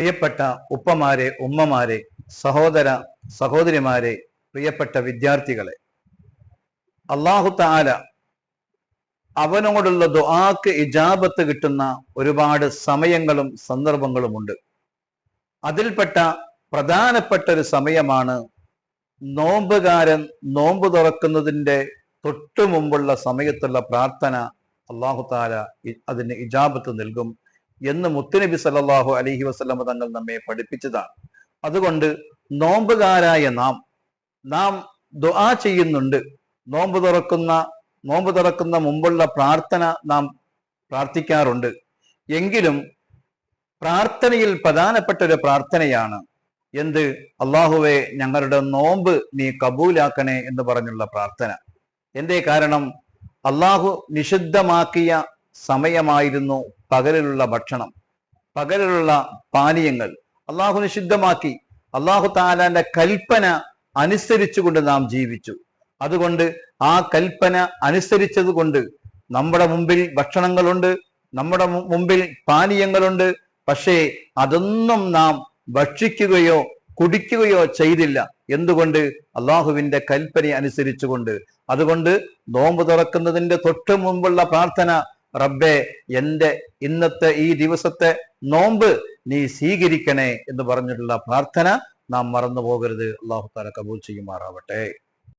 പ്രിയപ്പെട്ട ഉപ്പമാരെ ഉമ്മമാരെ സഹോദര സഹോദരിമാരെ പ്രിയപ്പെട്ട വിദ്യാർത്ഥികളെ അള്ളാഹു താല അവനോടുള്ള ദുആക്ക് ഇജാബത്ത് കിട്ടുന്ന ഒരുപാട് സമയങ്ങളും സന്ദർഭങ്ങളുമുണ്ട്. അതിൽപ്പെട്ട പ്രധാനപ്പെട്ട ഒരു സമയമാണ് നോമ്പുകാരൻ നോമ്പ് തുറക്കുന്നതിന്റെ തൊട്ടു മുമ്പുള്ള സമയത്തുള്ള പ്രാർത്ഥന അള്ളാഹു താല അതിന് ഇജാബത്ത് നൽകും. എന്ന് മുത്തുനബി സല്ലാഹു അലഹി വസ്ലമ തങ്ങൾ നമ്മെ പഠിപ്പിച്ചതാണ്. അതുകൊണ്ട് നോമ്പുകാരായ നാം നാം ദുആ ചെയ്യുന്നുണ്ട്. നോമ്പ് തുറക്കുന്ന നോമ്പ് തുറക്കുന്ന മുമ്പുള്ള പ്രാർത്ഥന നാം പ്രാർത്ഥിക്കാറുണ്ട്. എങ്കിലും പ്രാർത്ഥനയിൽ പ്രധാനപ്പെട്ട ഒരു പ്രാർത്ഥനയാണ് എന്ത്? അള്ളാഹുവെ ഞങ്ങളുടെ നോമ്പ് നീ കബൂലാക്കണേ എന്ന് പറഞ്ഞുള്ള പ്രാർത്ഥന. എന്തേ കാരണം? അള്ളാഹു നിഷിദ്ധമാക്കിയ സമയമായിരുന്നു പകലിലുള്ള ഭക്ഷണം പകലിലുള്ള പാനീയങ്ങൾ അള്ളാഹു നിഷിദ്ധമാക്കി. അള്ളാഹു താലാന്റെ കൽപ്പന അനുസരിച്ചുകൊണ്ട് നാം ജീവിച്ചു. അതുകൊണ്ട് ആ കൽപ്പന അനുസരിച്ചത് കൊണ്ട് നമ്മുടെ മുമ്പിൽ ഭക്ഷണങ്ങളുണ്ട് നമ്മുടെ മുമ്പിൽ പാനീയങ്ങളുണ്ട്. പക്ഷേ അതൊന്നും നാം ഭക്ഷിക്കുകയോ കുടിക്കുകയോ ചെയ്തില്ല. എന്തുകൊണ്ട്? അള്ളാഹുവിന്റെ കൽപ്പന അനുസരിച്ചുകൊണ്ട്. അതുകൊണ്ട് നോമ്പ് തുറക്കുന്നതിന്റെ തൊട്ട് മുമ്പുള്ള പ്രാർത്ഥന റബ്ബെ എന്റെ ഇന്നത്തെ ഈ ദിവസത്തെ നോമ്പ് നീ സ്വീകരിക്കണേ എന്ന് പറഞ്ഞിട്ടുള്ള പ്രാർത്ഥന നാം മറന്നു പോകരുത് അള്ളാഹു താല കബൂൽ ചെയ്യുമാറാവട്ടെ.